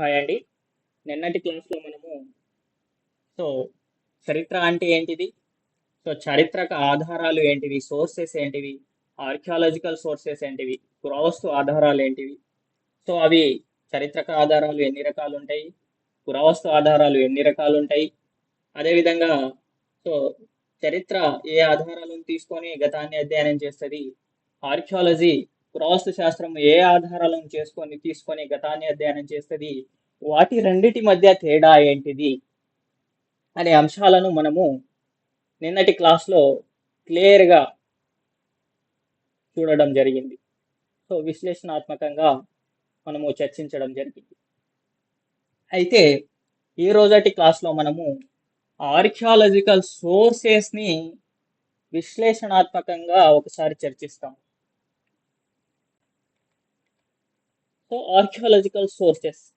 Hi అండి. నిన్నటి క్లాస్లో మనము సో చరిత్ర అంటే ఏంటిది? సో చారిత్రక ఆధారాలు ఏంటివి? సోర్సెస్ ఏంటివి? ఆర్కియాలజికల్ సోర్సెస్ ఏంటివి? పురావస్తు ఆధారాలు ఏంటివి? సో అవి చరిత్రక ఆధారాలు ఎన్ని రకాలు ఉంటాయి? పురావస్తు ఆధారాలు ఎన్ని రకాలు ఉంటాయి? అదేవిధంగా సో చరిత్ర ఏ ఆధారాలను తీసుకొని గతాన్ని అధ్యయనం చేస్తుంది? ఆర్కియాలజీ పురావస్తు శాస్త్రం ఏ ఆధారాలను చేసుకొని తీసుకొని గతాన్ని అధ్యయనం చేస్తుంది? వాటి రెండిటి మధ్య తేడా ఏంటిది? అనే అంశాలను మనము నిన్నటి క్లాస్లో క్లియర్గా చూడడం జరిగింది. సో విశ్లేషణాత్మకంగా మనము చర్చించడం జరిగింది. అయితే ఈ రోజటి క్లాస్లో మనము ఆర్కియాలజికల్ సోర్సెస్ని విశ్లేషణాత్మకంగా ఒకసారి చర్చిస్తాం సో ఆర్కియాలజికల్ సోర్సెస్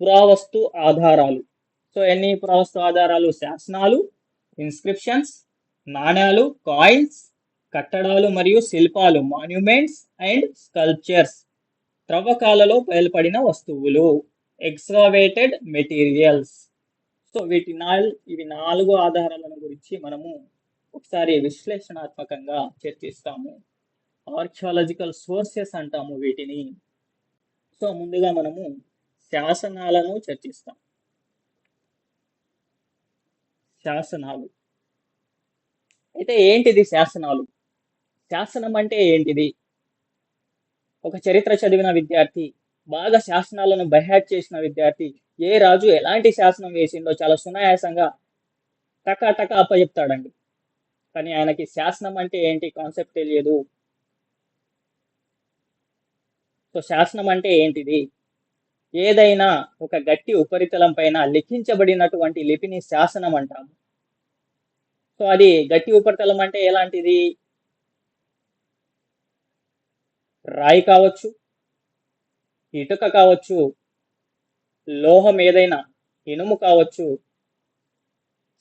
పురావస్తు ఆధారాలు. సో ఎన్ని పురావస్తు ఆధారాలు? శాసనాలు ఇన్స్క్రిప్షన్స్ నాణ్యాలు కాయిన్స్ కట్టడాలు మరియు శిల్పాలు మాన్యుమెంట్స్ అండ్ స్కల్ప్చర్స్ త్రవ్వకాలలో బయలుపడిన వస్తువులు ఎక్స్కావేటెడ్ మెటీరియల్స్ సో వీటి నాల్ ఇవి నాలుగు ఆధారాలను గురించి మనము ఒకసారి విశ్లేషణాత్మకంగా చర్చిస్తాము. ఆర్కియాలజికల్ సోర్సెస్ అంటాము వీటిని. సో ముందుగా మనము శాసనాలను చర్చిస్తాం. శాసనాలు. అయితే ఏంటిది శాసనాలు? శాసనం అంటే ఏంటిది? ఒక చరిత్ర చదివిన విద్యార్థి బాగా శాసనాలను బైహాట్ చేసిన విద్యార్థి ఏ రాజు ఎలాంటి శాసనం వేసిండో చాలా సునాయాసంగా టకా టకా అప్పచెప్తాడండి కానీ ఆయనకి శాసనం అంటే ఏంటి? కాన్సెప్ట్ తెలియదు. సో శాసనం అంటే ఏంటిది? ఏదైనా ఒక గట్టి ఉపరితలం పైన లిఖించబడినటువంటి లిపిని శాసనం అంటాము. సో అది గట్టి ఉపరితలం అంటే ఎలాంటిది? రాయి కావచ్చు ఇటుక కావచ్చు లోహం ఏదైనా ఇనుము కావచ్చు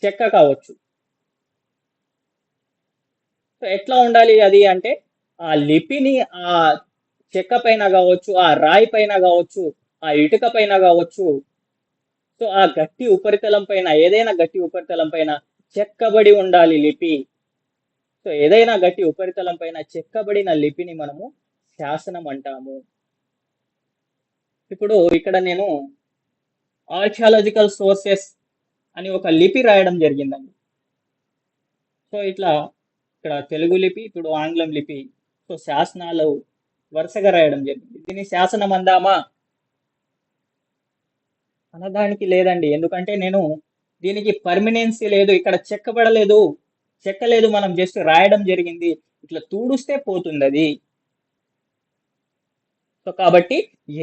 చెక్క కావచ్చు. సో ఎట్లా ఉండాలి అది అంటే ఆ లిపిని ఆ చెక్క పైన కావచ్చు ఆ రాయి పైన కావచ్చు ఆ ఇటుక పైన కావచ్చు. సో ఆ గట్టి ఉపరితలం పైన ఏదైనా గట్టి ఉపరితలం పైన చెక్కబడి ఉండాలి లిపి. సో ఏదైనా గట్టి ఉపరితలం పైన చెక్కబడిన లిపిని మనము శాసనం అంటాము. ఇప్పుడు ఇక్కడ నేను ఆర్కియాలజికల్ సోర్సెస్ అని ఒక లిపి రాయడం జరిగిందండి. సో ఇట్లా ఇక్కడ తెలుగు లిపి ఇప్పుడు ఆంగ్లం లిపి. సో శాసనాలు వరుసగా రాయడం జరిగింది. దీన్ని శాసనం అందామా? అనదానికి లేదండి. ఎందుకంటే నేను దీనికి పర్మినెన్సీ లేదు ఇక్కడ చెక్కబడలేదు. చెక్కలేదు మనం జస్ట్ రాయడం జరిగింది. ఇట్లా తూడుస్తే పోతుంది అది సో కాబట్టి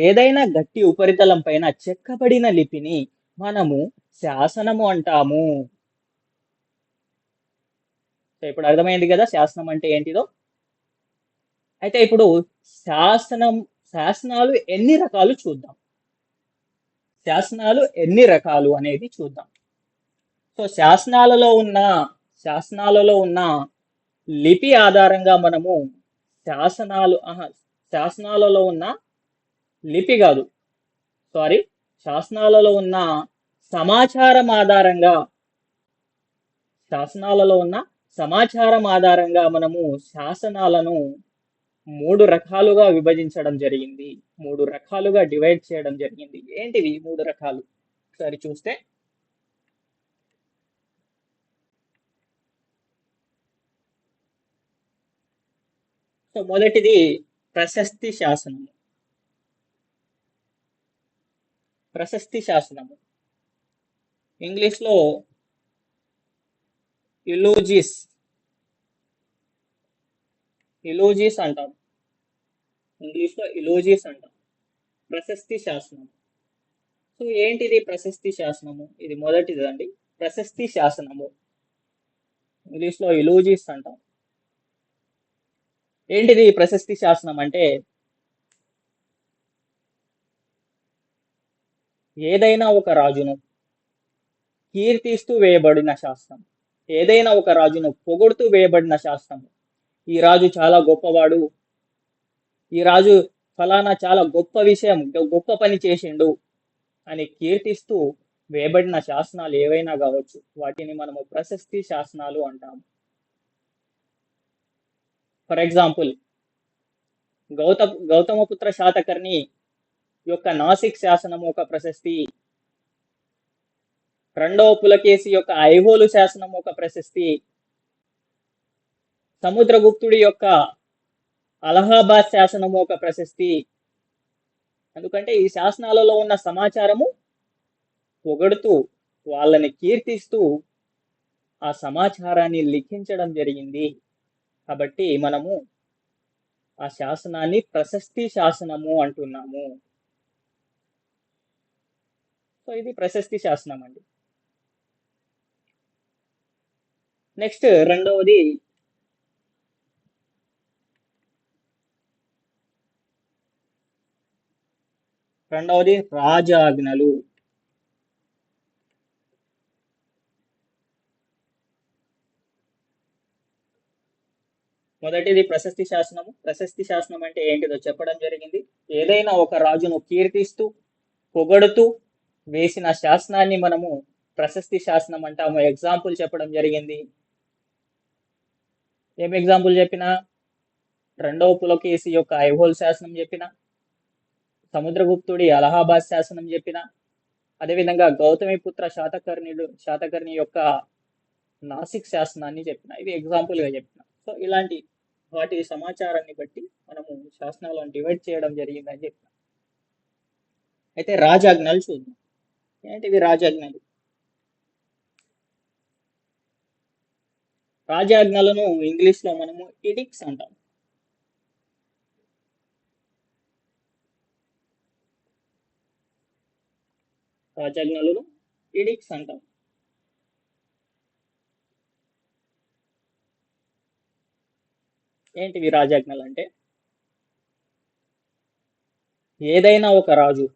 ఏదైనా గట్టి ఉపరితలం పైన చెక్కబడిన లిపిని మనము శాసనము అంటాము. సో ఇప్పుడు అర్థమైంది కదా శాసనం అంటే ఏంటిదో? అయితే ఇప్పుడు శాసనం శాసనాలు ఎన్ని రకాలు చూద్దాం? శాసనాలు ఎన్ని రకాలు అనేది చూద్దాం. సో శాసనాలలో ఉన్న శాసనాలలో ఉన్న లిపి ఆధారంగా మనము శాసనాలు శాసనాలలో ఉన్న లిపి కాదు. సారీ శాసనాలలో ఉన్న సమాచారం ఆధారంగా శాసనాలలో ఉన్న సమాచారం ఆధారంగా మనము శాసనాలను మూడు రకాలుగా విభజించడం జరిగింది. మూడు రకాలుగా డివైడ్ చేయడం జరిగింది. ఏంటివి మూడు రకాలు? ఒకసారి చూస్తే. సో మొదటిది ప్రశస్తి శాసనము. ప్రశస్తి శాసనము. ఇంగ్లీష్లో ఇలోజిస్ ఇలోజిస్ అంటాం ఇంగ్లీష్లో ఇలోజీస్ అంటాం. ప్రశస్తి శాసనం. సో ఏంటిది ప్రశస్తి శాసనము? ఇది మొదటిదండి ప్రశస్తి శాసనము. ఇంగ్లీష్లో ఇలోజీస్ అంటాం. ఏంటిది ప్రశస్తి శాసనం అంటే? ఏదైనా ఒక రాజును కీర్తిస్తూ వేయబడిన శాస్త్రం ఏదైనా ఒక రాజును పొగుడుతూ వేయబడిన శాస్త్రం ఈ రాజు చాలా గొప్పవాడు. ఈ రాజు ఫలానా చాలా గొప్ప విషయం గొప్ప పని చేసిండు అని కీర్తిస్తూ వేయబడిన శాసనాలు ఏవైనా కావచ్చు వాటిని మనము ప్రశస్తి శాసనాలు అంటాము. ఫర్ ఎగ్జాంపుల్ గౌత గౌతమపుత్ర శాతకర్ణి యొక్క నాసిక్ శాసనం ఒక ప్రశస్తి రెండవ పులకేసి యొక్క ఐహోలు శాసనం ఒక ప్రశస్తి సముద్రగుప్తుడి యొక్క అలహాబాద్ శాసనము ఒక ప్రశస్తి. ఎందుకంటే ఈ శాసనాలలో ఉన్న సమాచారము పొగడుతూ వాళ్ళని కీర్తిస్తూ ఆ సమాచారాన్ని లిఖించడం జరిగింది. కాబట్టి మనము ఆ శాసనాన్ని ప్రశస్తి శాసనము అంటున్నాము. సో ఇది ప్రశస్తి శాసనం అండి నెక్స్ట్ రెండవది రెండవది రాజాజ్ఞలు. మొదటిది ప్రశస్తి శాసనము. ప్రశస్తి శాసనం అంటే ఏంటిదో చెప్పడం జరిగింది. ఏదైనా ఒక రాజును కీర్తిస్తూ పొగడుతూ వేసిన శాసనాన్ని మనము ప్రశస్తి శాసనం అంటాము. ఎగ్జాంపుల్ చెప్పడం జరిగింది. ఏం ఎగ్జాంపుల్ చెప్పిన? రెండవ పులకేసి యొక్క ఐహోల్ శాసనం చెప్పిన? సముద్రగుప్తుడి అలహాబాద్ శాసనం చెప్పిన అదేవిధంగా గౌతమిపుత్ర శాతకర్ణుడు శాతకర్ణి యొక్క నాసిక్ శాసనాన్ని చెప్పిన. ఇవి ఎగ్జాంపుల్గా చెప్పిన. సో ఇలాంటి వాటి సమాచారాన్ని బట్టి మనము శాసనాలను డివైడ్ చేయడం జరిగిందని చెప్పిన. అయితే రాజాజ్ఞలు చూద్దాం. ఏంటివి రాజాజ్ఞలు? రాజాజ్ఞలను ఇంగ్లీష్లో మనము ఇడిక్స్ అంటాం. రాజాజ్ఞలను ఇడిక్స్ అంటాం. ఏంటివి రాజాజ్ఞలు అంటే? ఏదైనా ఒక రాజు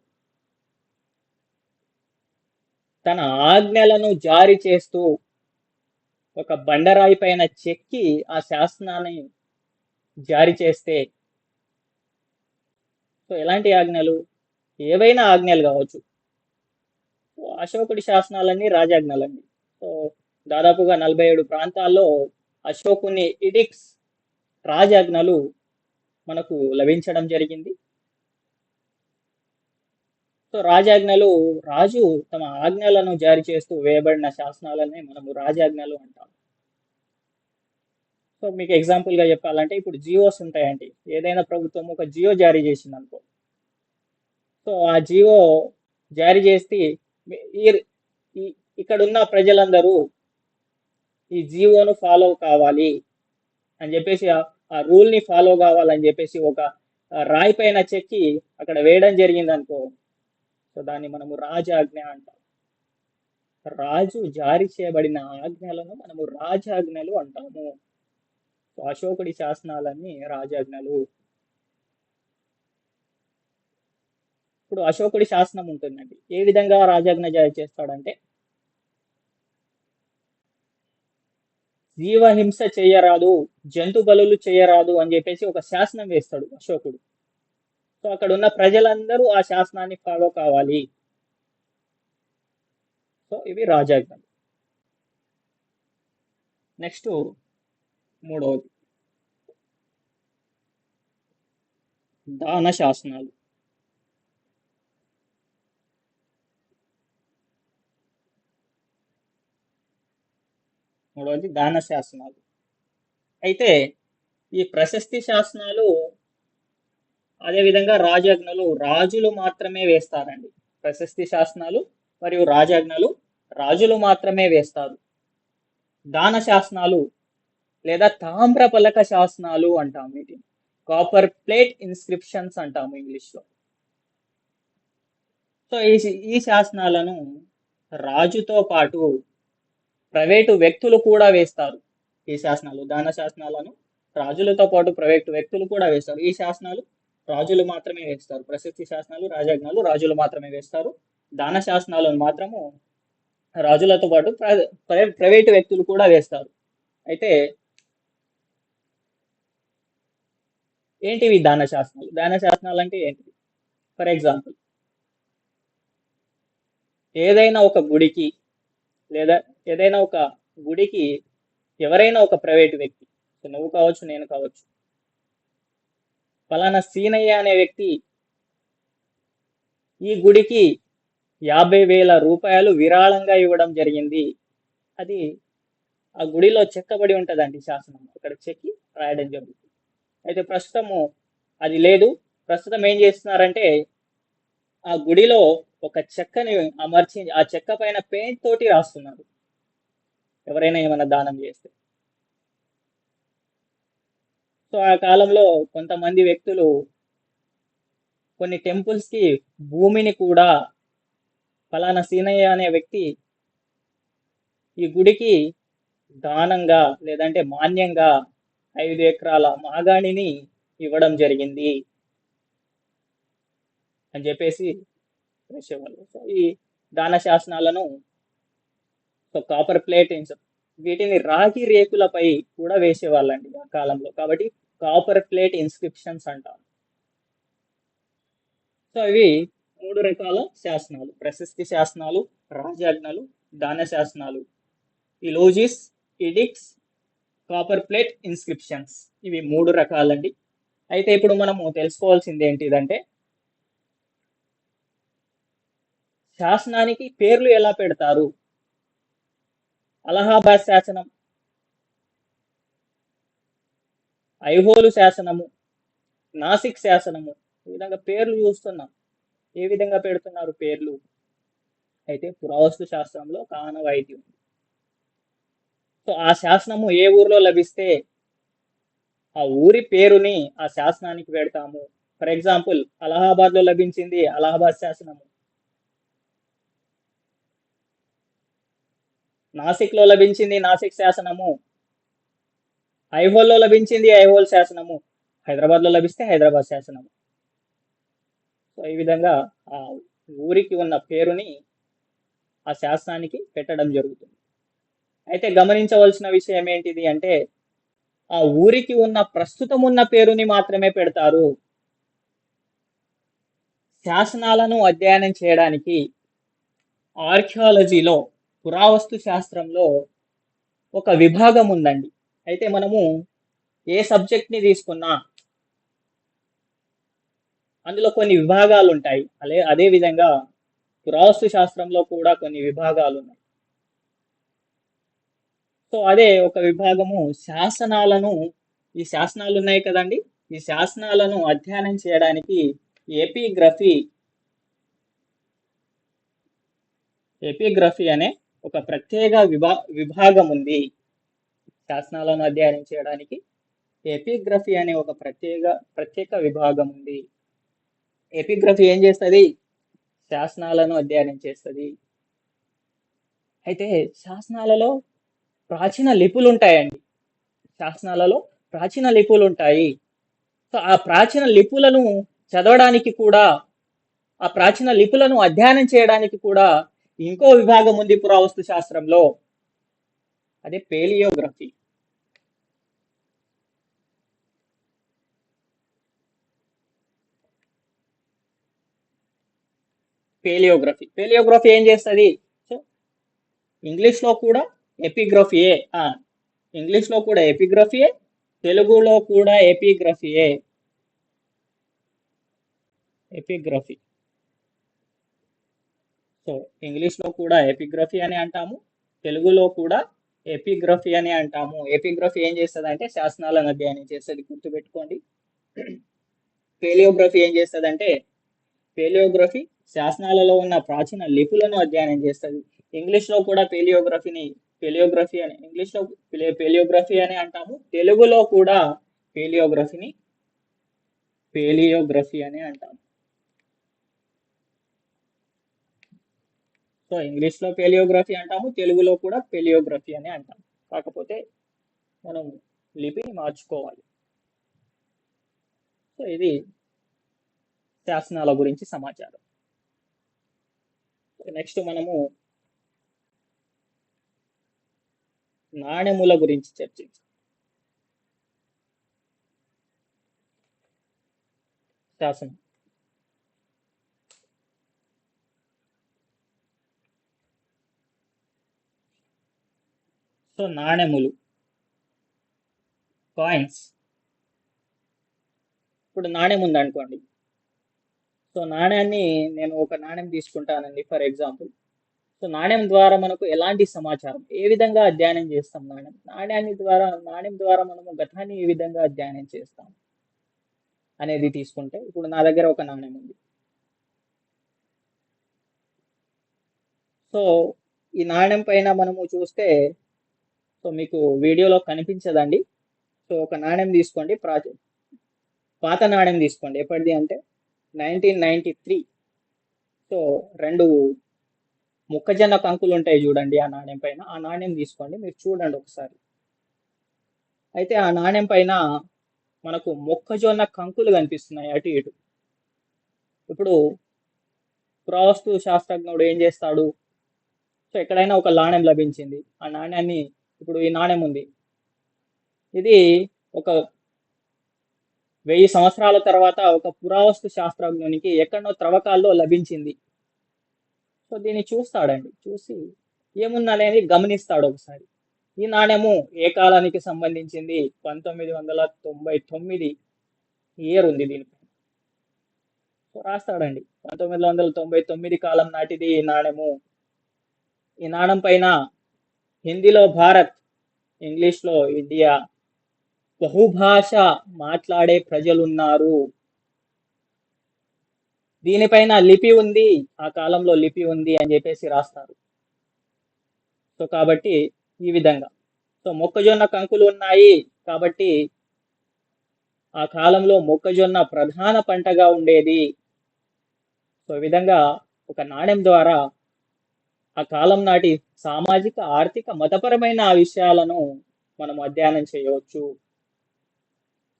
తన ఆజ్ఞలను జారీ చేస్తూ ఒక బండరాయి పైన చెక్కి ఆ శాసనాన్ని జారీ చేస్తే సో ఎలాంటి ఆజ్ఞలు? ఏవైనా ఆజ్ఞలు కావచ్చు. అశోకుడి శాసనాలన్నీ రాజాజ్ఞలండి. సో దాదాపుగా నలభై ఏడు ప్రాంతాల్లో అశోకుని ఇడిక్స్ రాజాజ్ఞలు మనకు లభించడం జరిగింది. సో రాజాజ్ఞలు రాజు తమ ఆజ్ఞలను జారీ చేస్తూ వేయబడిన శాసనాలనే మనము రాజాజ్ఞలు అంటాం. సో మీకు ఎగ్జాంపుల్గా చెప్పాలంటే ఇప్పుడు జియోస్ ఉంటాయండి. ఏదైనా ప్రభుత్వం ఒక జియో జారీ చేసింది అనుకో సో ఆ జియో జారీ చేస్తే ఇక్కడ ఉన్న ప్రజలందరూ ఈ జీవోను ఫాలో కావాలి అని చెప్పేసి ఆ- రూల్ని రూల్ని ఫాలో కావాలని చెప్పేసి ఒక రాయి పైన చెక్కి అక్కడ వేయడం జరిగింది అనుకో సో దాన్ని మనము రాజాజ్ఞ అంటాం. రాజు జారీ చేయబడిన ఆజ్ఞలను మనము రాజాజ్ఞలు అంటాము. సో అశోకుడి శాసనాలన్నీ రాజాజ్ఞలు ఇప్పుడు అశోకుడి శాసనం ఉంటుందండి. ఏ విధంగా రాజాజ్ఞ జారీ చేస్తాడంటే జీవహింస చేయరాదు జంతు బలులు చేయరాదు అని చెప్పేసి ఒక శాసనం వేస్తాడు అశోకుడు. సో అక్కడ ఉన్న ప్రజలందరూ ఆ శాసనాన్ని ఫాలో కావాలి. సో ఇవి రాజాజ్ఞలు. నెక్స్ట్ మూడవది. దాన శాసనాలు. మూడవది దాన శాసనాలు. అయితే ఈ ప్రశస్తి శాసనాలు అదేవిధంగా రాజాజ్ఞలు రాజులు మాత్రమే వేస్తారండి. ప్రశస్తి శాసనాలు మరియు రాజాజ్ఞలు రాజులు మాత్రమే వేస్తారు. దాన శాసనాలు లేదా తామ్ర పలక శాసనాలు అంటాం వీటిని. కాపర్ ప్లేట్ ఇన్స్క్రిప్షన్స్ అంటాము ఇంగ్లీష్లో. సో ఈ ఈ శాసనాలను రాజుతో పాటు ప్రైవేటు వ్యక్తులు కూడా వేస్తారు. ఈ శాసనాలు దాన శాసనాలను రాజులతో పాటు ప్రైవేటు వ్యక్తులు కూడా వేస్తారు. ఈ శాసనాలు రాజులు మాత్రమే వేస్తారు. ప్రశస్తి శాసనాలు రాజాజ్ఞాలు రాజులు మాత్రమే వేస్తారు. దాన శాసనాలను మాత్రము రాజులతో పాటు ప్ర- ప్రైవేటు వ్యక్తులు కూడా వేస్తారు. అయితే ఏంటివి దాన శాసనాలు? దాన శాసనాలు అంటే ఏంటివి? ఫర్ ఎగ్జాంపుల్ ఏదైనా ఒక గుడికి లేదా ఏదైనా ఒక గుడికి ఎవరైనా ఒక ప్రైవేట్ వ్యక్తి నువ్వు కావచ్చు నేను కావచ్చు ఫలానా సీనయ్య అనే వ్యక్తి ఈ గుడికి యాభై వేల రూపాయలు విరాళంగా ఇవ్వడం జరిగింది. అది ఆ గుడిలో చెక్కబడి ఉంటుందండి శాసనం. అక్కడ చెక్కి రాయడం జరుగుతుంది. అయితే ప్రస్తుతము అది లేదు. ప్రస్తుతం ఏం చేస్తున్నారంటే ఆ గుడిలో ఒక చెక్కని అమర్చి ఆ చెక్క పైన పెయింట్ తోటి రాస్తున్నారు. ఎవరైనా ఏమైనా దానం చేస్తే. సో ఆ కాలంలో కొంతమంది వ్యక్తులు కొన్ని టెంపుల్స్కి భూమిని కూడా ఫలానా సీనయ్య అనే వ్యక్తి ఈ గుడికి దానంగా లేదంటే మాన్యంగా ఐదు ఎకరాల మాగాణిని ఇవ్వడం జరిగింది అని చెప్పేసి వేసేవాళ్ళు సో ఈ దాన శాసనాలను సో కాపర్ ప్లేట్ వీటిని రాగి రేకులపై కూడా వేసేవాళ్ళండి ఆ కాలంలో. కాబట్టి కాపర్ ప్లేట్ ఇన్స్క్రిప్షన్స్ అంటాం. సో ఇవి మూడు రకాల శాసనాలు. ప్రశస్తి శాసనాలు రాజాజ్ఞలు దాన శాసనాలు. ఇలోజిస్ ఇడిక్స్ కాపర్ ప్లేట్ ఇన్స్క్రిప్షన్స్ ఇవి మూడు రకాలండి. అయితే ఇప్పుడు మనము తెలుసుకోవాల్సింది ఏంటిదంటే శాసనానికి పేర్లు ఎలా పెడతారు? అలహాబాద్ శాసనం. ఐహోలు శాసనము. నాసిక్ శాసనము. ఈ విధంగా పేర్లు చూస్తున్నాం. ఏ విధంగా పెడుతున్నారు పేర్లు? అయితే పురావస్తు శాస్త్రంలో కానవాయితీ ఉంది సో ఆ శాసనము ఏ ఊరిలో లభిస్తే ఆ ఊరి పేరుని ఆ శాసనానికి పెడతాము. ఫర్ ఎగ్జాంపుల్ అలహాబాద్లో లభించింది అలహాబాద్ శాసనము. నాసిక్లో లభించింది నాసిక్ శాసనము. ఐహోల్లో లభించింది ఐహోల్ శాసనము. హైదరాబాద్లో లభిస్తే హైదరాబాద్ శాసనము. సో ఈ విధంగా ఆ ఊరికి ఉన్న పేరుని ఆ శాసనానికి పెట్టడం జరుగుతుంది. అయితే గమనించవలసిన విషయం ఏంటిది అంటే ఆ ఊరికి ఉన్న ప్రస్తుతం ఉన్న పేరుని మాత్రమే పెడతారు. శాసనాలను అధ్యయనం చేయడానికి ఆర్కియాలజీలో పురావస్తు శాస్త్రంలో ఒక విభాగం ఉందండి. అయితే మనము ఏ సబ్జెక్ట్ని తీసుకున్నా అందులో కొన్ని విభాగాలు ఉంటాయి అదే అదే విధంగా పురావస్తు శాస్త్రంలో కూడా కొన్ని విభాగాలు ఉన్నాయి సో అదే ఒక విభాగము శాసనాలను ఈ శాసనాలు ఉన్నాయి కదండి. ఈ శాసనాలను అధ్యయనం చేయడానికి ఎపిగ్రఫీ ఎపిగ్రఫీ అనే ఒక ప్రత్యేక విభా విభాగం ఉంది. శాసనాలను అధ్యయనం చేయడానికి ఎపిగ్రఫీ అనే ఒక ప్రత్యేక ప్రత్యేక విభాగం ఉంది. ఎపిగ్రఫీ ఏం చేస్తుంది? శాసనాలను అధ్యయనం చేస్తుంది. అయితే శాసనాలలో ప్రాచీన లిపులు ఉంటాయండి. శాసనాలలో ప్రాచీన లిపులు ఉంటాయి. సో ఆ ప్రాచీన లిపులను చదవడానికి కూడా ఆ ప్రాచీన లిపులను అధ్యయనం చేయడానికి కూడా ఇంకో విభాగం ఉంది పురావస్తు శాస్త్రంలో. అదే పేలియోగ్రఫీ. పేలియోగ్రఫీ. పేలియోగ్రఫీ ఏం చేస్తుంది? సో ఇంగ్లీష్లో కూడా ఎపిగ్రఫీయే. ఇంగ్లీష్లో కూడా ఎపిగ్రఫీయే తెలుగులో కూడా ఎపిగ్రఫీయే. ఎపిగ్రఫీ. సో ఇంగ్లీష్లో కూడా ఎపిగ్రఫీ అని అంటాము తెలుగులో కూడా ఎపిగ్రఫీ అని అంటాము. ఎపిగ్రఫీ ఏం చేస్తుంది అంటే శాసనాలను అధ్యయనం చేస్తుంది గుర్తుపెట్టుకోండి. పేలియోగ్రఫీ ఏం చేస్తుంది అంటే పేలియోగ్రఫీ శాసనాలలో ఉన్న ప్రాచీన లిపులను అధ్యయనం చేస్తుంది. ఇంగ్లీష్లో కూడా పేలియోగ్రఫీని పేలియోగ్రఫీ అని ఇంగ్లీష్లో పేలియోగ్రఫీ అని అంటాము. తెలుగులో కూడా పేలియోగ్రఫీని పేలియోగ్రఫీ అని అంటాము. సో ఇంగ్లీష్లో పెలియోగ్రఫీ అంటాము తెలుగులో కూడా పెలియోగ్రఫీ అని అంటాము కాకపోతే మనం లిపిని మార్చుకోవాలి. సో ఇది శాసనాల గురించి సమాచారం. నెక్స్ట్ మనము నాణ్యముల గురించి చర్చించాం. శాసనం. సో నాణెములు. కాయిన్స్ ఇప్పుడు నాణెం ఉందనుకోండి. సో నాణ్యాన్ని నేను ఒక నాణ్యం తీసుకుంటానండి ఫర్ ఎగ్జాంపుల్. సో నాణ్యం ద్వారా మనకు ఎలాంటి సమాచారం? ఏ విధంగా అధ్యయనం చేస్తాం నాణ్యం నాణ్యాన్ని ద్వారా నాణ్యం ద్వారా మనము గతాన్ని ఏ విధంగా అధ్యయనం చేస్తాం? అనేది తీసుకుంటే ఇప్పుడు నా దగ్గర ఒక నాణ్యం ఉంది. సో ఈ నాణ్యం పైన మనము చూస్తే సో మీకు వీడియోలో కనిపించదండి. సో ఒక నాణ్యం తీసుకోండి. ప్రాచీ పాత నాణ్యం తీసుకోండి. ఎప్పటిది అంటే నైన్టీన్ నైన్టీ త్రీ. సో రెండు మొక్కజొన్న కంకులు ఉంటాయి చూడండి ఆ నాణ్యం పైన. ఆ నాణ్యం తీసుకోండి. మీరు చూడండి ఒకసారి. అయితే ఆ నాణ్యం పైన మనకు మొక్కజొన్న కంకులు కనిపిస్తున్నాయి అటు ఇటు. ఇప్పుడు పురావస్తు శాస్త్రజ్ఞుడు ఏం చేస్తాడు? సో ఎక్కడైనా ఒక నాణ్యం లభించింది. ఆ నాణ్యాన్ని ఇప్పుడు ఈ నాణ్యం ఉంది. ఇది ఒక వెయ్యి సంవత్సరాల తర్వాత ఒక పురావస్తు శాస్త్రజ్ఞునికి ఎక్కడో త్రవ్వకాల్లో లభించింది. సో దీన్ని చూస్తాడండి. చూసి ఏముందనేది గమనిస్తాడు ఒకసారి. ఈ నాణ్యము ఏ కాలానికి సంబంధించింది? పంతొమ్మిది వందల తొంభై తొమ్మిది ఇయర్ ఉంది దీనిపై సో రాస్తాడండి. పంతొమ్మిది వందల తొంభై తొమ్మిది కాలం నాటిది ఈ నాణ్యము ఈ నాణ్యం పైన హిందీలో భారత్ ఇంగ్లీష్లో ఇండియా బహుభాష మాట్లాడే ప్రజలున్నారు. దీనిపైన లిపి ఉంది ఆ కాలంలో లిపి ఉంది అని చెప్పేసి రాస్తారు. సో కాబట్టి ఈ విధంగా. సో మొక్కజొన్న కంకులు ఉన్నాయి కాబట్టి ఆ కాలంలో మొక్కజొన్న ప్రధాన పంటగా ఉండేది. సో ఈ విధంగా ఒక నాణ్యం ద్వారా ఆ కాలం నాటి సామాజిక ఆర్థిక మతపరమైన ఆ విషయాలను మనం అధ్యయనం చేయవచ్చు.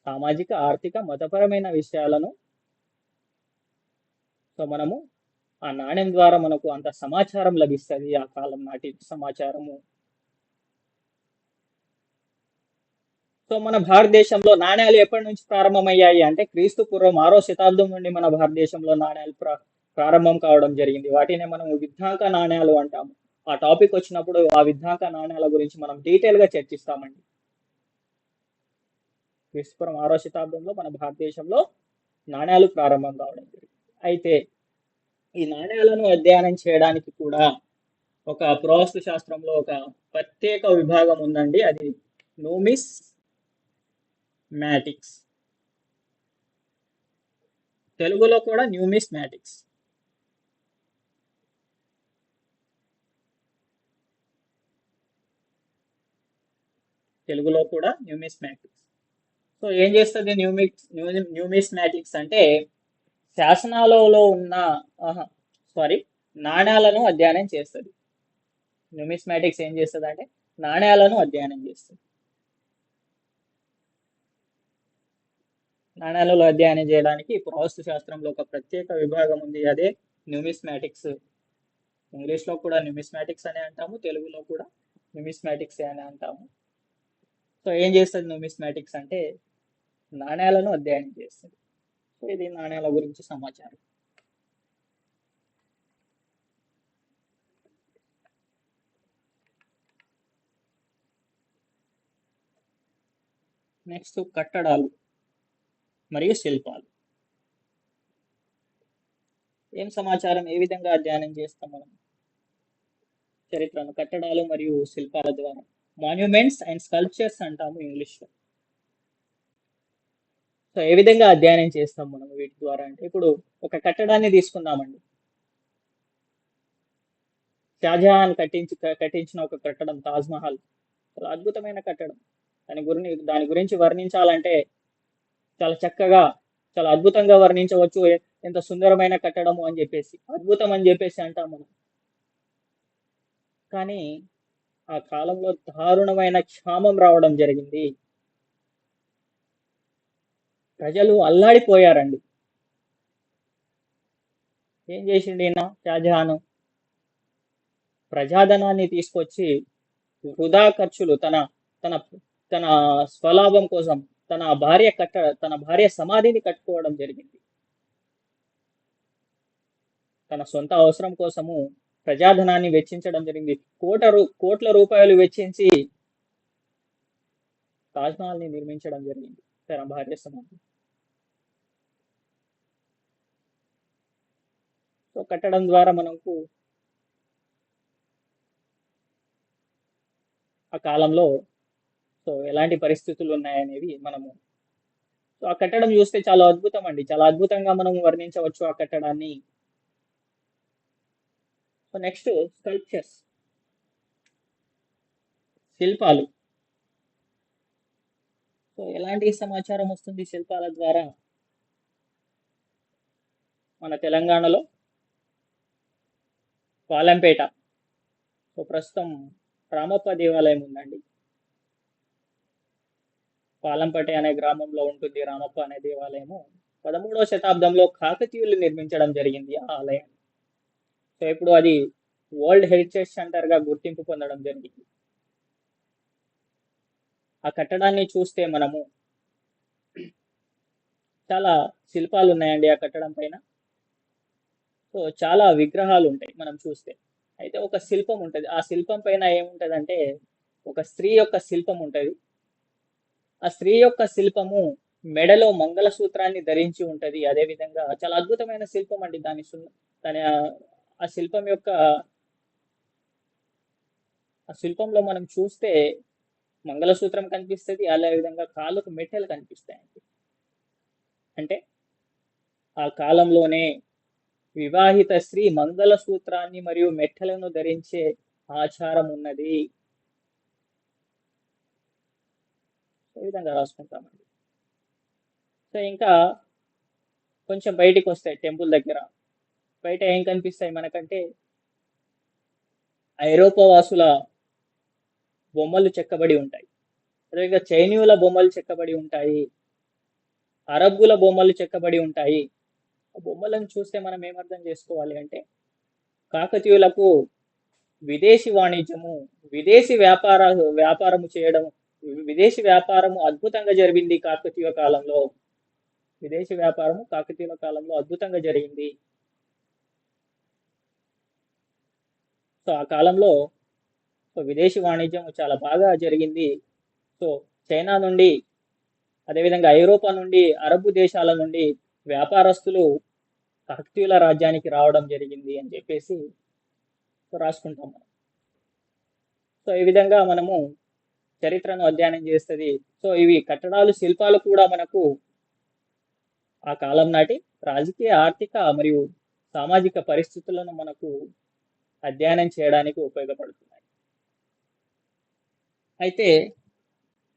సామాజిక ఆర్థిక మతపరమైన విషయాలను. సో మనము ఆ నాణ్యం ద్వారా మనకు అంత సమాచారం లభిస్తుంది ఆ కాలం నాటి సమాచారము. సో మన భారతదేశంలో నాణ్యాలు ఎప్పటి నుంచి ప్రారంభమయ్యాయి అంటే క్రీస్తు పూర్వం ఆరో శతాబ్దం నుండి మన భారతదేశంలో నాణ్యాలు ప్రారంభం కావడం జరిగింది. వాటినే మనం విద్యాంక నాణ్యాలు అంటాము. ఆ టాపిక్ వచ్చినప్పుడు ఆ విద్యాంక నాణ్యాల గురించి మనం డీటెయిల్గా చర్చిస్తామండి. క్రీస్తుపురం ఆరో శతాబ్దంలో మన భారతదేశంలో నాణ్యాలు ప్రారంభం కావడం జరిగింది. అయితే ఈ నాణ్యాలను అధ్యయనం చేయడానికి కూడా ఒక పురావస్తు శాస్త్రంలో ఒక ప్రత్యేక విభాగం ఉందండి. అది నోమిస్ మ్యాటిక్స్. తెలుగులో కూడా న్యూమిస్ మ్యాటిక్స్. తెలుగులో కూడా న్యూమిస్ మ్యాటిక్స్ సో ఏం చేస్తుంది న్యూమిక్స్ న్యూమిస్ మ్యాటిక్స్ అంటే శాసనాలలో ఉన్న సారీ నాణ్యాలను అధ్యయనం చేస్తుంది. న్యూమిస్మాటిక్స్ ఏం చేస్తుంది అంటే నాణ్యాలను అధ్యయనం చేస్తుంది. నాణ్యాలలో అధ్యయనం చేయడానికి పురావస్తు శాస్త్రంలో ఒక ప్రత్యేక విభాగం ఉంది. అదే న్యూమిస్మాటిక్స్. ఇంగ్లీష్లో కూడా న్యూమిస్మాటిక్స్ అని అంటాము తెలుగులో కూడా న్యూమిస్మాటిక్స్ అని అంటాము. సో ఏం చేస్తుంది న్యూమిస్మాటిక్స్ అంటే నాణ్యాలను అధ్యయనం చేస్తుంది. సో ఇది నాణ్యాల గురించి సమాచారం. నెక్స్ట్ కట్టడాలు మరియు శిల్పాలు. ఏం సమాచారం? ఏ విధంగా అధ్యయనం చేస్తాం మనం? చరిత్రను కట్టడాలు మరియు శిల్పాల ద్వారా. మాన్యుమెంట్స్ అండ్ స్కల్ప్చర్స్ అంటాము ఇంగ్లీష్లో. సో ఏ విధంగా అధ్యయనం చేస్తాం మనం వీటి ద్వారా అంటే ఇప్పుడు ఒక కట్టడాన్ని తీసుకుందామండి. షాజహాన్ కట్టించి కట్టించిన ఒక కట్టడం తాజ్ మహల్. చాలా అద్భుతమైన కట్టడం. దాని గురించి దాని గురించి వర్ణించాలంటే చాలా చక్కగా చాలా అద్భుతంగా వర్ణించవచ్చు. ఎంత సుందరమైన కట్టడము అని చెప్పేసి. అద్భుతం అని చెప్పేసి అంటాం మనం. కానీ ఆ కాలంలో దారుణమైన క్షామం రావడం జరిగింది. ప్రజలు అల్లాడిపోయారండి. ఏం చేసిండు ఈయన షాజహాను? ప్రజాధనాన్ని తీసుకొచ్చి వృధా ఖర్చులు తన తన తన స్వలాభం కోసం తన భార్య కట్ట తన భార్య సమాధిని కట్టుకోవడం జరిగింది. తన సొంత అవసరం కోసము ప్రజాధనాన్ని వెచ్చించడం జరిగింది. కోట రూ కోట్ల రూపాయలు వెచ్చించి తాజ్మహల్ని నిర్మించడం జరిగింది. తన భార్య సమాధి సో కట్టడం ద్వారా మనకు ఆ కాలంలో సో ఎలాంటి పరిస్థితులు ఉన్నాయనేవి మనము సో ఆ కట్టడం చూస్తే చాలా అద్భుతం అండి. చాలా అద్భుతంగా మనం వర్ణించవచ్చు ఆ కట్టడాన్ని. నెక్స్ట్ స్కల్ప్చర్స్ శిల్పాలు సో ఎలాంటి సమాచారం వస్తుంది శిల్పాల ద్వారా? మన తెలంగాణలో పాలంపేట. సో ప్రస్తుతం రామప్ప దేవాలయం ఉందండి. పాలంపేట అనే గ్రామంలో ఉంటుంది రామప్ప అనే దేవాలయము. పదమూడవ శతాబ్దంలో కాకతీయులు నిర్మించడం జరిగింది ఆ ఆలయాన్ని. సో ఇప్పుడు అది వరల్డ్ హెరిటేజ్ సెంటర్గా గుర్తింపు పొందడం జరిగింది. ఆ కట్టడాన్ని చూస్తే మనము చాలా శిల్పాలు ఉన్నాయండి ఆ కట్టడం పైన. సో చాలా విగ్రహాలు ఉంటాయి మనం చూస్తే. అయితే ఒక శిల్పం ఉంటుంది. ఆ శిల్పం పైన ఏముంటది అంటే ఒక స్త్రీ యొక్క శిల్పం ఉంటుంది. ఆ స్త్రీ యొక్క శిల్పము మెడలో మంగళసూత్రాన్ని ధరించి ఉంటుంది. అదే విధంగా చాలా అద్భుతమైన శిల్పం అండి దాని దాని ఆ- శిల్పం యొక్క ఆ శిల్పంలో మనం చూస్తే మంగళసూత్రం కనిపిస్తుంది అలా విధంగా కాళ్ళకు మెట్టెలు కనిపిస్తాయండి. అంటే ఆ కాలంలోనే వివాహిత స్త్రీ మంగళసూత్రాన్ని మరియు మెట్టెలను ధరించే ఆచారం ఉన్నది. ఈ విధంగా రాసుకుంటామండి. సో ఇంకా కొంచెం బయటికి వస్తాయి టెంపుల్ దగ్గర. బయట ఏం కనిపిస్తాయి మనకంటే? ఐరోపా వాసుల బొమ్మలు చెక్కబడి ఉంటాయి. అదేవిధంగా చైనీయుల బొమ్మలు చెక్కబడి ఉంటాయి. అరబ్బుల బొమ్మలు చెక్కబడి ఉంటాయి. ఆ బొమ్మలను చూస్తే మనం ఏమర్థం చేసుకోవాలి అంటే కాకతీయులకు విదేశీ వాణిజ్యము విదేశీ వ్యాపార వ్యాపారము చేయడం విదేశీ వ్యాపారము అద్భుతంగా జరిగింది కాకతీయ కాలంలో. విదేశీ వ్యాపారము కాకతీయుల కాలంలో అద్భుతంగా జరిగింది. సో ఆ కాలంలో సో విదేశీ వాణిజ్యం చాలా బాగా జరిగింది. సో చైనా నుండి అదేవిధంగా ఐరోపా నుండి అరబ్ దేశాల నుండి వ్యాపారస్తులు కాకతీయుల రాజ్యానికి రావడం జరిగింది అని చెప్పేసి రాసుకుంటాం మనం. సో ఈ విధంగా మనము చరిత్రను అధ్యయనం చేస్తుంది. సో ఇవి కట్టడాలు శిల్పాలు కూడా మనకు ఆ కాలం నాటి రాజకీయ ఆర్థిక మరియు సామాజిక పరిస్థితులను మనకు అధ్యయనం చేయడానికి ఉపయోగపడుతున్నాయి. అయితే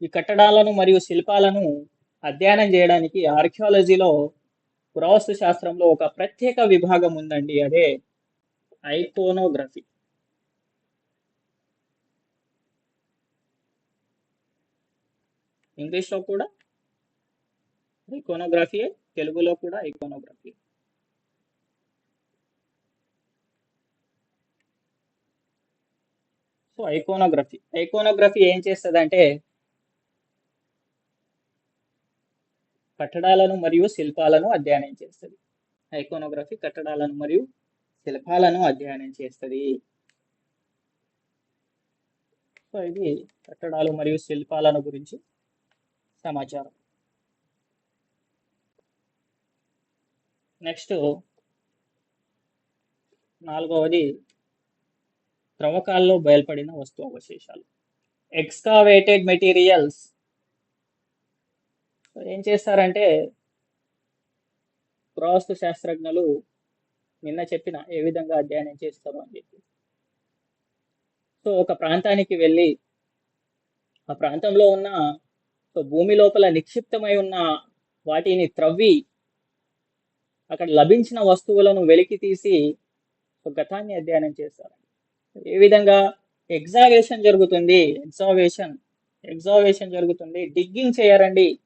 ఈ కట్టడాలను మరియు శిల్పాలను అధ్యయనం చేయడానికి ఆర్కియాలజీలో పురావస్తు శాస్త్రంలో ఒక ప్రత్యేక విభాగం ఉందండి. అదే ఐకోనోగ్రఫీ. ఇంగ్లీష్లో కూడా ఐకోనోగ్రఫీ తెలుగులో కూడా ఐకోనోగ్రఫీ. సో ఐకోనోగ్రఫీ. ఐకోనోగ్రఫీ ఏం చేస్తుంది కట్టడాలను మరియు శిల్పాలను అధ్యయనం చేస్తుంది. ఐకోనోగ్రఫీ కట్టడాలను మరియు శిల్పాలను అధ్యయనం చేస్తుంది. సో ఇది కట్టడాలు మరియు శిల్పాలను గురించి సమాచారం. నెక్స్ట్ నాలుగవది త్రవ్వకాల్లో బయలుపడిన వస్తు అవశేషాలు. ఎక్స్కావేటెడ్ మెటీరియల్స్ ఏం చేస్తారంటే పురావస్తు శాస్త్రజ్ఞులు నిన్న చెప్పిన ఏ విధంగా అధ్యయనం చేస్తారు అని చెప్పి. సో ఒక ప్రాంతానికి వెళ్ళి ఆ ప్రాంతంలో ఉన్న సో భూమి లోపల నిక్షిప్తమై ఉన్న వాటిని త్రవ్వి అక్కడ లభించిన వస్తువులను వెలికి తీసి ఒక గతాన్ని అధ్యయనం చేస్తారు ఏ విధంగా ఎగ్జావేషన్ జరుగుతుంది. ఎగ్జావేషన్ ఎగ్జావేషన్ జరుగుతుంది. డిగ్గింగ్ చేయరండి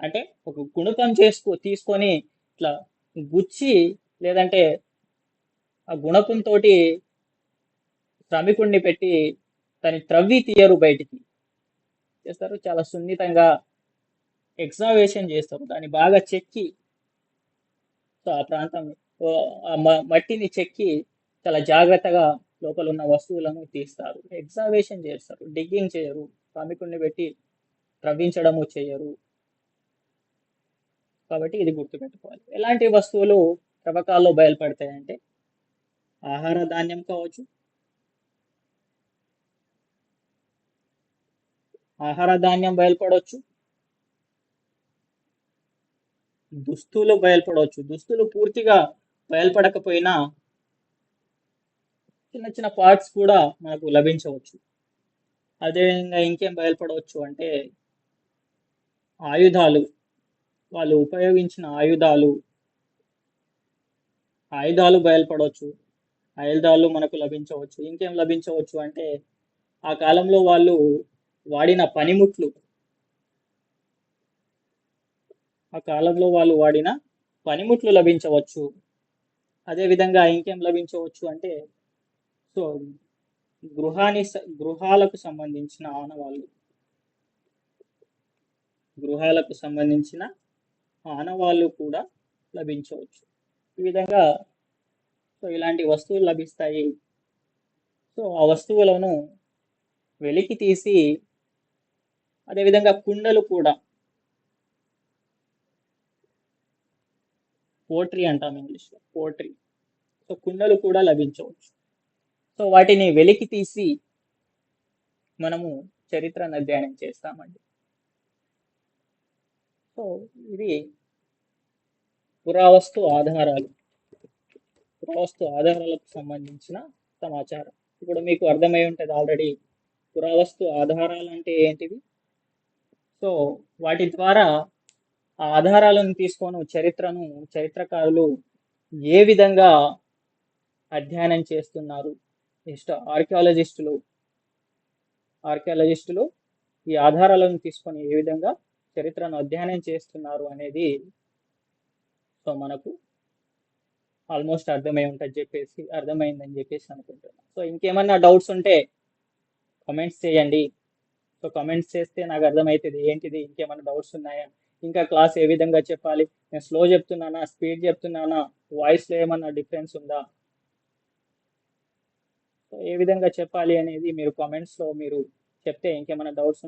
అంటే ఒక గుణపం చేసుకో తీసుకొని ఇట్లా గుచ్చి లేదంటే ఆ గుణకంతో శ్రమికుడిని పెట్టి దాన్ని త్రవ్వి తీయరు బయటికి. చేస్తారు. చాలా సున్నితంగా ఎగ్జావేషన్ చేస్తారు. దాన్ని బాగా చెక్కి సో ఆ ప్రాంతం ఆ మ- మట్టిని చెక్కి చాలా జాగ్రత్తగా లోపల ఉన్న వస్తువులను తీస్తారు. ఎగ్జావేషన్ చేస్తారు. డిగ్గింగ్ చేయరు. కామికుడిని పెట్టి త్రవ్వించడము చేయరు. కాబట్టి ఇది గుర్తుపెట్టుకోవాలి. ఎలాంటి వస్తువులు త్రవ్వకాల్లో బయలుపడతాయంటే ఆహార ధాన్యం కావచ్చు ఆహార ధాన్యం బయలుపడవచ్చు దుస్తులు బయలుపడవచ్చు. దుస్తులు పూర్తిగా బయలుపడకపోయినా చిన్న చిన్న పార్ట్స్ కూడా మనకు లభించవచ్చు. అదేవిధంగా ఇంకేం బయలుపడవచ్చు అంటే ఆయుధాలు వాళ్ళు ఉపయోగించిన ఆయుధాలు ఆయుధాలు బయలుపడవచ్చు. ఆయుధాలు మనకు లభించవచ్చు. ఇంకేం లభించవచ్చు అంటే ఆ కాలంలో వాళ్ళు వాడిన పనిముట్లు ఆ కాలంలో వాళ్ళు వాడిన పనిముట్లు లభించవచ్చు. అదేవిధంగా ఇంకేం లభించవచ్చు అంటే సో గృహాని గృహాలకు సంబంధించిన ఆనవాళ్ళు. గృహాలకు సంబంధించిన ఆనవాళ్ళు కూడా లభించవచ్చు. ఈ విధంగా సో ఇలాంటి వస్తువులు లభిస్తాయి. సో ఆ వస్తువులను వెలికి తీసి అదేవిధంగా కుండలు కూడా పోట్రీ అంటాం ఇంగ్లీష్లో పోట్రీ. సో కుండలు కూడా లభించవచ్చు. సో వాటిని వెలికి తీసి మనము చరిత్రను అధ్యయనం చేస్తామండి. సో ఇది పురావస్తు ఆధారాలు. పురావస్తు ఆధారాలకు సంబంధించిన సమాచారం. ఇప్పుడు మీకు అర్థమై ఉంటుంది ఆల్రెడీ పురావస్తు ఆధారాలు అంటే ఏంటివి? సో వాటి ద్వారా ఆ ఆధారాలను తీసుకొని చరిత్రను చరిత్రకారులు ఏ విధంగా అధ్యయనం చేస్తున్నారు? నెక్స్ట్ ఆర్కియాలజిస్టులు ఆర్కియాలజిస్టులు ఈ ఆధారాలను తీసుకొని ఏ విధంగా చరిత్రను అధ్యయనం చేస్తున్నారు అనేది సో మనకు ఆల్మోస్ట్ అర్థమై ఉంటుంది చెప్పేసి అర్థమైందని చెప్పేసి అనుకుంటున్నాను సో ఇంకేమన్నా డౌట్స్ ఉంటే కమెంట్స్ చేయండి. సో కమెంట్స్ చేస్తే నాకు అర్థమవుతుంది ఏంటిది ఇంకేమైనా డౌట్స్ ఉన్నాయా? ఇంకా క్లాస్ ఏ విధంగా చెప్పాలి? నేను స్లో చెప్తున్నానా? స్పీడ్ చెప్తున్నానా? వాయిస్లో ఏమన్నా డిఫరెన్స్ ఉందా? సో ఏ విధంగా చెప్పాలి అనేది మీరు కామెంట్స్లో మీరు చెప్తే ఇంకేమైనా డౌట్స్